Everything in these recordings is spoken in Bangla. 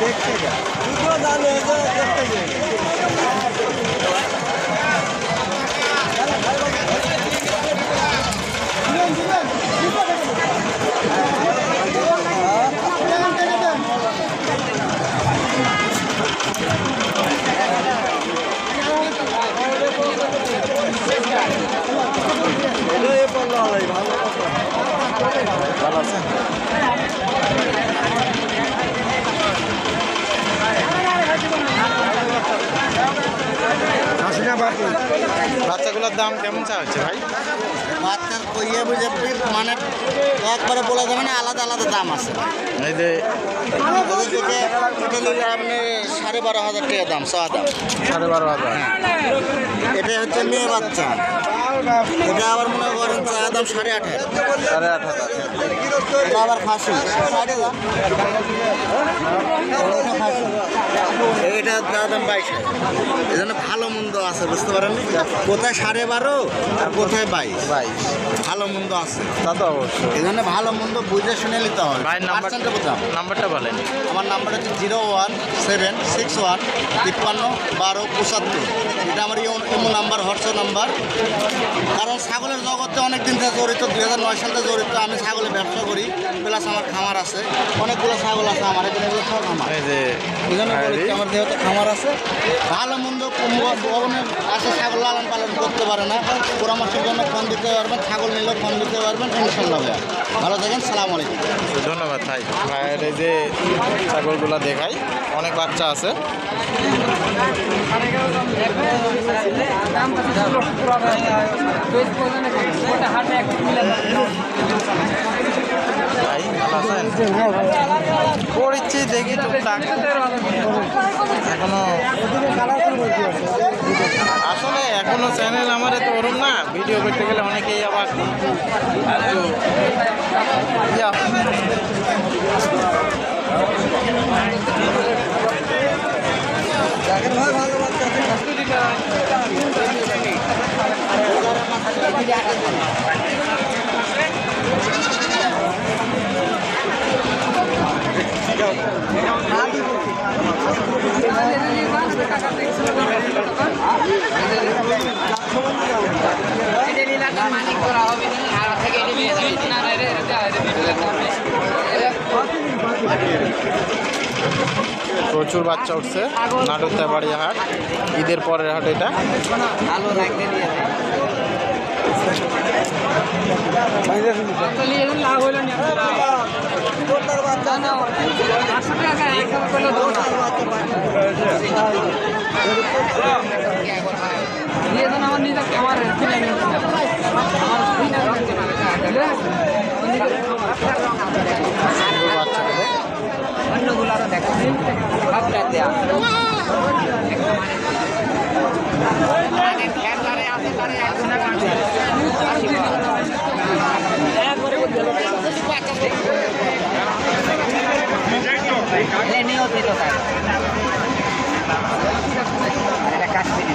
দেখতে যা ভালো আছেন বাচ্চাগুলোর দাম কেমন চা হচ্ছে ভাই? বাচ্চার ইয়ে বুঝে মানে একবারে বলে যাবে না আলাদা আলাদা দাম আছে। এই যে এটা নিলে আপনি সাড়ে বারো হাজার টাকা দাম ছ দাম। সাড়ে বারো হাজার। এটা হচ্ছে মেয়ে বাচ্চা। এটা আবার মনে করেন চা দাম সাড়ে আট হাজার। সাড়ে আট হাজার। এটা আবার ফাঁসি সাড়ে দাম এটা দাম বাইশ এই জন্য ভালো মন্দ আছে বুঝতে পারেন কোথায় সাড়ে বারো আর কোথায় বাইশ? ভাই ভালো মন্দ আছে। তা তো অবশ্যই। এই জন্য ভালো মন্দ বুঝে শুনে নিতে হবে। ভাই নাম্বারটা বলেন। আমার নাম্বার হচ্ছে zero one seven six one তিপ্পান্ন বারো পঁচাত্তর। এটা আমার ইমো নাম্বার হোয়াটসঅ্যাপ নাম্বার কারণ ছাগলের জগতে অনেক দিন থেকে জড়িত দুই হাজার নয় সাল থেকে জড়িত আমি ছাগলের ব্যবসা করি প্লাস আমার খামার আছে অনেকগুলো ছাগল আছে আমার এখানে সব আমার। এই যে এই জন্য আমার যেহেতু খামার আছে ভালো মন্দ ভবনের আসে ছাগল লালন পালন করতে পারে না। পরামর্শের জন্য ফোন দিতে পারবেন ছাগল নিলেও ফোন দিতে পারবেন ইনশাল্লাহ। ভাইয়া। ভালো থাকেন সালাম আলাইকুম। ধন্যবাদ ভাই। ভাইয়ের এই যে ছাগলগুলো দেখাই অনেক বাচ্চা আছে। পড়েছি দেখি টুকটাক এখনও আসলে এখনও চ্যানেল আমার এত ওরম না ভিডিও করতে গেলে অনেকেই আবার ইয়া প্রচুর বাচ্চা উঠছে নাটকটা বাড়ি হাট ঈদের পরের হাট এটা নিজে আমার কিনে নিয়েছিলাম আমার কিনে প্রচুর বাচ্চাগুলো অন্যগুলো আরও দেখা সবটা দেয়া নিয়েও দিত তার। এটা কাশ্মীরি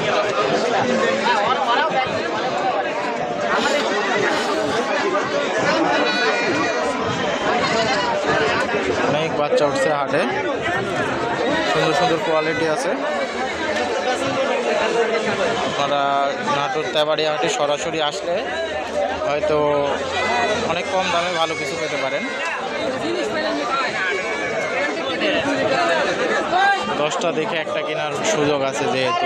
বাচ্চা উঠছে হাটে। সুন্দর সুন্দর কোয়ালিটি আছে। আপনারা নাটোর তেবাড়ি হাটে সরাসরি আসলে হয়তো অনেক কম দামে ভালো কিছু পেতে পারেন। দশটা দেখে একটা কেনার সুযোগ আছে যেহেতু।